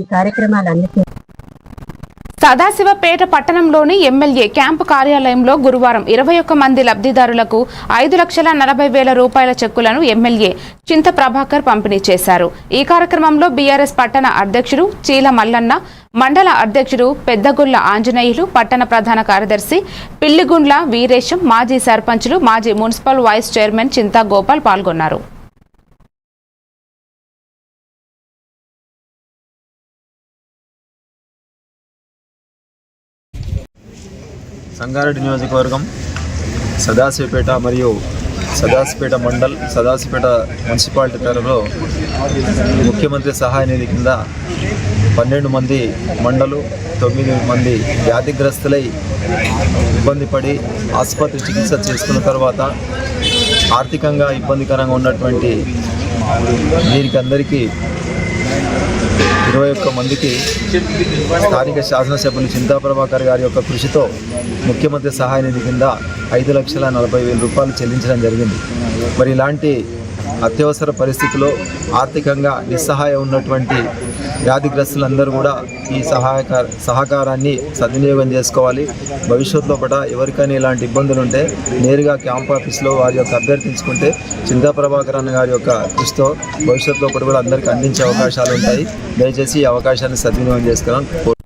ఈ కార్యక్రమాలన్నిటి సదాశివపేట పట్టణంలోని MLA camp కార్యాలయంలో గురువారం ఇరవై ఒక్క మంది లబ్ధిదారులకు ఐదు లక్షల నలభై వేల రూపాయల చెక్కులను ఎమ్మెల్యే చింత ప్రభాకర్ పంపిణీ చేశారు. ఈ కార్యక్రమంలో బీఆర్ఎస్ పట్టణ అధ్యక్షుడు చీల మల్లన్న మండల అధ్యక్షుడు పెద్దగుళ్ళ ఆంజనేయులు పట్టణ ప్రధాన కార్యదర్శి పిల్లిగుండ్ల వీరేశం మాజీ సర్పంచులు మాజీ municipal vice chairman Chinta Gopal పాల్గొన్నారు. సంగారెడ్డి నియోజకవర్గం సదాశివపేట మరియు సదాశివపేట మండల్ సదాశివపేట మున్సిపాలిటీ పరిధిలో ముఖ్యమంత్రి సహాయ నిధి కింద పన్నెండు మంది మండలు తొమ్మిది మంది వ్యాధిగ్రస్తులై ఇబ్బంది పడి ఆసుపత్రి చికిత్స చేసుకున్న తర్వాత ఆర్థికంగా ఇబ్బందికరంగా ఉన్నటువంటి వీరికి అందరికీ ఇరవై ఒక్క మందికి స్థానిక శాసనసభ్యులు చింతా ప్రభాకర్ గారి యొక్క కృషితో ముఖ్యమంత్రి సహాయ నిధి కింద ఐదు లక్షల నలభై వేల రూపాయలు చెల్లించడం జరిగింది. మరి ఇలాంటి అత్యవసర పరిస్థితిలో ఆర్థికంగా నిస్సహాయ ఉన్నటువంటి వ్యాధిగ్రస్తులందరూ కూడా ఈ సహాయక సహకారాన్ని సద్వినియోగం చేసుకోవాలి. భవిష్యత్తులో కూడా ఎవరికైనా ఇలాంటి ఇబ్బందులు ఉంటే నేరుగా క్యాంప్ ఆఫీస్లో వారి యొక్క అభ్యర్థించుకుంటే చింతా ప్రభాకర్ అన్న గారి యొక్క కృషితో భవిష్యత్తులో కూడా అందరికీ అందించే అవకాశాలు ఉంటాయి. దయచేసి ఈ అవకాశాన్ని సద్వినియోగం చేసుకోవాలని